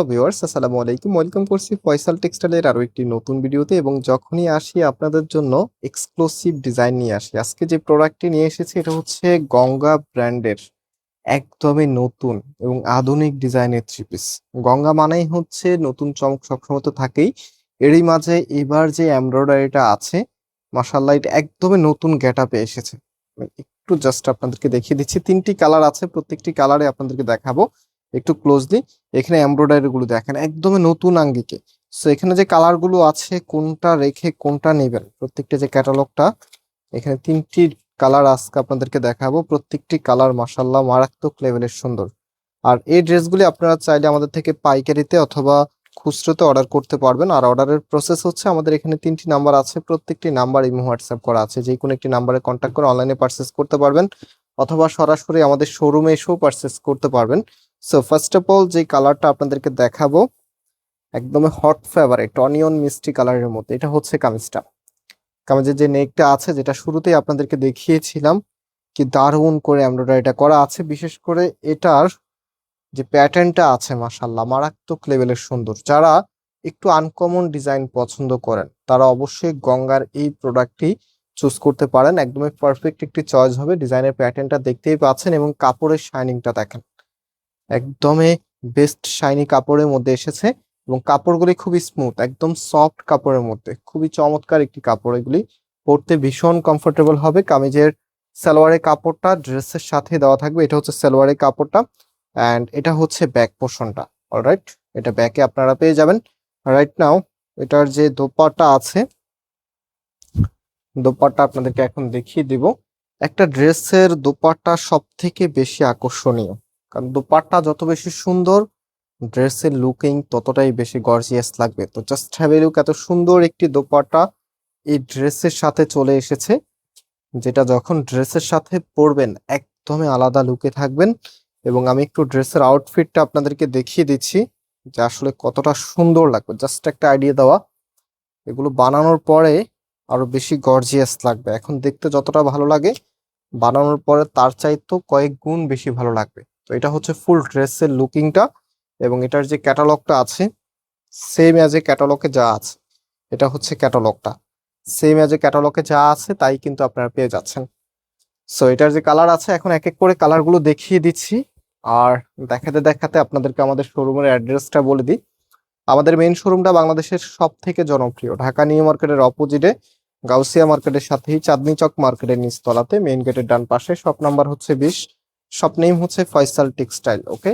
Hello viewers, আসসালামু আলাইকুম। Welcome করছি ফয়সাল টেক্সটাইলের আরও একটি নতুন ভিডিওতে এবং যখনই আসি আপনাদের জন্য এক্সক্লুসিভ ডিজাইন নিয়ে আসি। আজকে যে প্রোডাক্টটি নিয়ে এসেছি এটা হচ্ছে গঙ্গা ব্র্যান্ডের একদমই নতুন এবং আধুনিক ডিজাইনের থ্রি পিস। গঙ্গা মানেই হচ্ছে নতুন চমক সবসময় তো থাকেই। এরই মাঝে এবার যে এমব্রয়ডারিটা আছে মাসাল্লাহ এটা একদমই নতুন গেট আপে এসেছে একটু জাস্ট আপনাদেরকে দেখিয়ে দিচ্ছি। তিনটি কালার আছে, প্রত্যেকটি কালারে আপনাদেরকে দেখাবো। একটু ক্লোজলি এখানে এমব্রয়ডারি গুলো দেখেন, একদমই নতুন আঙ্গিকে। সো এখানে যে কালারগুলো আছে, কোনটা রেখে কোনটা নেবেন, প্রত্যেকটা যে ক্যাটালগটা এখানে তিনটি কালার আজকে আপনাদেরকে দেখাবো। প্রত্যেকটি কালার মাসাল্লাহ মারাত্মক লেভেলের সুন্দর। আর এই ড্রেসগুলি আপনারা চাইলে আমাদের থেকে পাইকারিতে অথবা খুচরোতে অর্ডার করতে পারবেন। আর অর্ডারের প্রসেস হচ্ছে, আমাদের এখানে তিনটি নাম্বার আছে, প্রত্যেকটি নাম্বার ইমো হোয়াটসঅ্যাপ করা আছে। যে কোনো একটি নাম্বারে কন্ট্যাক্ট করে অনলাইনে পারচেস করতে পারবেন, অথবা সরাসরি আমাদের শোরুমে এসেও পারচেস করতে পারবেন। সো ফার্স্ট অফ অল যে কালারটা আপনাদেরকে দেখাবো, একদমই হট ফেভারিট অনিয়ন মিষ্টি কালারের মধ্যে, এটা হচ্ছে কামিজটা। কামিজের যে নেকটা আছে, যেটা শুরুতেই আপনাদেরকে দেখিয়েছিলাম, কি দারুণ করে এমব্রয়ডারিটা করা আছে। বিশেষ করে এটার যে প্যাটার্নটা আছে মাসাল্লাহ মারাত্মক লেভেলের সুন্দর। যারা একটু আনকমন ডিজাইন পছন্দ করেন, তারা অবশ্যই গঙ্গার এই প্রোডাক্টটি চুজ করতে পারেন। একদমই পারফেক্ট একটি চয়েস হবে। ডিজাইনের প্যাটার্নটা দেখতেই পাচ্ছেন এবং কাপড়ের শাইনিংটা দেখেন। একদমই বেস্ট শাইনি কাপড়ের মধ্যে এসেছে এবং কাপড়গুলি খুবই স্মুথ একদম সফট কাপড়ের মধ্যে, খুবই চমৎকার একটি কাপড় এগুলি। পরতে ভীষণ কমফোর্টেবল হবে, কামিজের সালোয়ারের কাপড়টা ড্রেসের সাথে দেওয়া থাকবে, এটা হচ্ছে সালোয়ারের কাপড়টা অ্যান্ড এটা হচ্ছে ব্যাক পোর্শনটা অলরাইট এটা ব্যাকে আপনারা পেয়ে যাবেন। রাইট নাও এটার যে দোপাটা আছে, দোপাট্টা আপনাদেরকে এখন দেখিয়ে দিব। একটা ড্রেসের দোপাট্টা সব থেকে বেশি আকর্ষণীয়। কারণ দোপাট্টা যত বেশি সুন্দর ড্রেসের লুকিং ততটাই বেশি গর্জিয়াস লাগবে। তো জাস্ট হ্যাভ লুক এত সুন্দর একটি দোপাট্টা এই ড্রেসের সাথে চলে এসেছে, যেটা যখন ড্রেসের সাথে পরবেন, একদমই আলাদা লুকে থাকবেন। এবং আমি একটু ড্রেসের আউটফিটটা আপনাদেরকে দেখিয়ে দিচ্ছি, যে আসলে কতটা সুন্দর লাগবে। জাস্ট একটা আইডিয়া দেওয়া, এগুলো বানানোর পরে আরও বেশি গর্জিয়াস লাগবে। এখন দেখতে যতটা ভালো লাগে, বানানোর পরে তার চাইতেও কয়েক গুণ বেশি ভালো লাগবে। তো এটা হচ্ছে ফুল ড্রেসের লুকিংটা এবং এটার যে ক্যাটালগটা আছে সেম অ্যাজ এ ক্যাটালগে যা আছে, এটা হচ্ছে ক্যাটালগটা সেম অ্যাজ এ ক্যাটালগে যা আছে, তাই কিন্তু আপনারা পেয়ে যাচ্ছেন। সো এটার যে কালার আছে, এখন এক এক করে কালারগুলো দেখিয়ে দিচ্ছি। আর দেখাতে দেখাতে আপনাদেরকে আমাদের শোরুমের অ্যাড্রেসটা বলে দিই। আমাদের মেইন শোরুমটা বাংলাদেশের সব থেকে জনপ্রিয়। ঢাকা নিউ মার্কেটের অপোজিটে গাউসিয়া মার্কেটের সাথেই চাঁদনি চক মার্কেটের নিচতলাতে মেইন গেটের ডান পাশে শপ নাম্বার হচ্ছে বিশ। শপ নেম হচ্ছে ফয়সাল টেক্সটাইল, ওকে?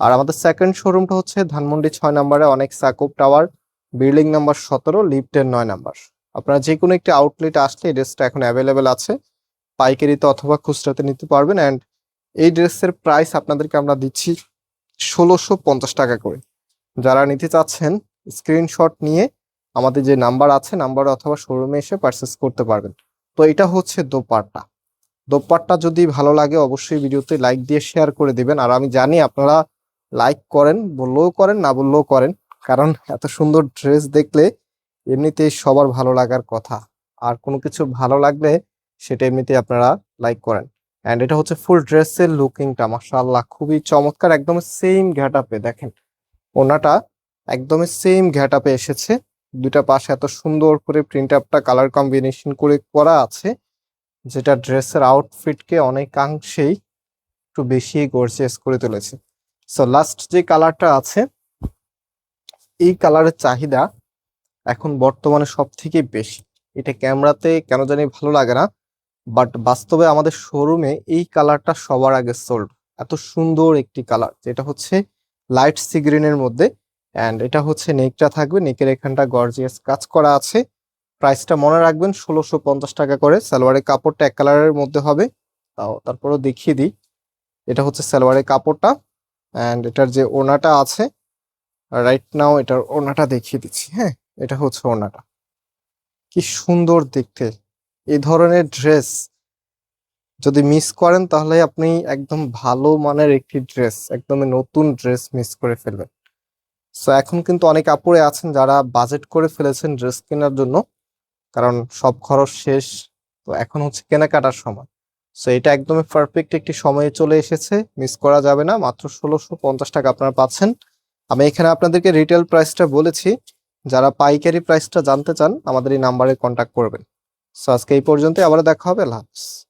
আর আমাদের সেকেন্ড শোরুমটা হচ্ছে ধানমন্ডি ছয় নম্বরে অনেক সাকুব টাওয়ার বিল্ডিং নাম্বার সতেরো লিফটের নয় নাম্বার। আপনারা যে কোনো একটি আউটলেট আসলে এই ড্রেসটা এখন অ্যাভেলেবেল আছে। পাইকারিতে অথবা খুচরাতে নিতে পারবেন অ্যান্ড এই ড্রেসের প্রাইস আপনাদেরকে আমরা দিচ্ছি ষোলোশো পঞ্চাশ টাকা করে। যারা নিতে চাচ্ছেন স্ক্রিনশট নিয়ে আমাদের যে নাম্বার আছে নাম্বার অথবা শোরুমে এসে পারচেস করতে পারবেন। তো এটা হচ্ছে দোপাট্টা। দোপাট্টা যদি ভালো লাগে অবশ্যই ভিডিওতে লাইক দিয়ে শেয়ার করে দিবেন। আর আমি জানি আপনারা লাইক করেন, বললেও করেন, না বললেও করেন। কারণ এত সুন্দর ড্রেস দেখলে এমনিতেই সবার ভালো লাগার কথা। আর কোনো কিছু ভালো লাগলে সেটা এমনিতেই আপনারা লাইক করেন। অ্যান্ড এটা হচ্ছে ফুল ড্রেসের লুকিংটা মাশাআল্লাহ, খুবই চমৎকার, একদম সেম ঘ্যাট আপে দেখেন। ওনাটা একদমই সেম ঘ্যাট আপে এসেছে। দুইটা পাশে এত সুন্দর করে প্রিন্ট আপটা কালার কম্বিনেশন করে করা আছে। যেটা ড্রেসের আউটফিটকে অনেকাংশেই একটু বেশি গর্জিয়াস করে তুলেছে। সো লাস্ট যে কালারটা আছে, এই কালারের চাহিদা এখন বর্তমানে সব থেকে বেশি। এটা ক্যামেরাতে কেন জানি ভালো লাগে না বাট বাস্তবে আমাদের শোরুমে এই কালারটা সবার আগে সোল্ড এত সুন্দর একটি কালার যেটা হচ্ছে লাইট সি গ্রিনের মধ্যে অ্যান্ড এটা হচ্ছে নেকটা থাকবে নেকের এখানটা গর্জিয়াস কাজ করা আছে। প্রাইসটা মনে রাখবেন ষোলোশো পঞ্চাশ টাকা করে। সালোয়ারের কাপড়টা এক কালারের মধ্যে হবে। তাও তারপরেও দেখিয়ে দিই। এটা হচ্ছে সালোয়ারের কাপড়টা অ্যান্ড এটার যে ওনাটা আছে রাইট নাও এটার ওনাটা দেখিয়ে দিচ্ছি হ্যাঁ? এটা হচ্ছে ওনাটা কি সুন্দর দেখতে। এই ধরনের ড্রেস যদি মিস করেন তাহলে আপনি একদম ভালো মানের একটি ড্রেস একদমই নতুন ড্রেস মিস করে ফেলবেন। সো এখন কিন্তু অনেক আপুরে আছেন যারা বাজেট করে ফেলেছেন ড্রেস কেনার জন্য। কারণ সব খরচ শেষ, তো এখন হচ্ছে কেনাকাটার সময়। সো এটা একদমই পারফেক্ট একটি সময়ে চলে এসেছে মিস করা যাবে না, মাত্র ষোলোশো পঞ্চাশ টাকা আপনারা পাচ্ছেন। আমি এখানে আপনাদেরকে রিটেল প্রাইসটা বলেছি, যারা পাইকারি প্রাইসটা জানতে চান, আমাদের এই নাম্বারে কন্ট্যাক্ট করবেন। সো আজকে এই পর্যন্তই আবার দেখা হবে, আল্লাহ হাফিজ।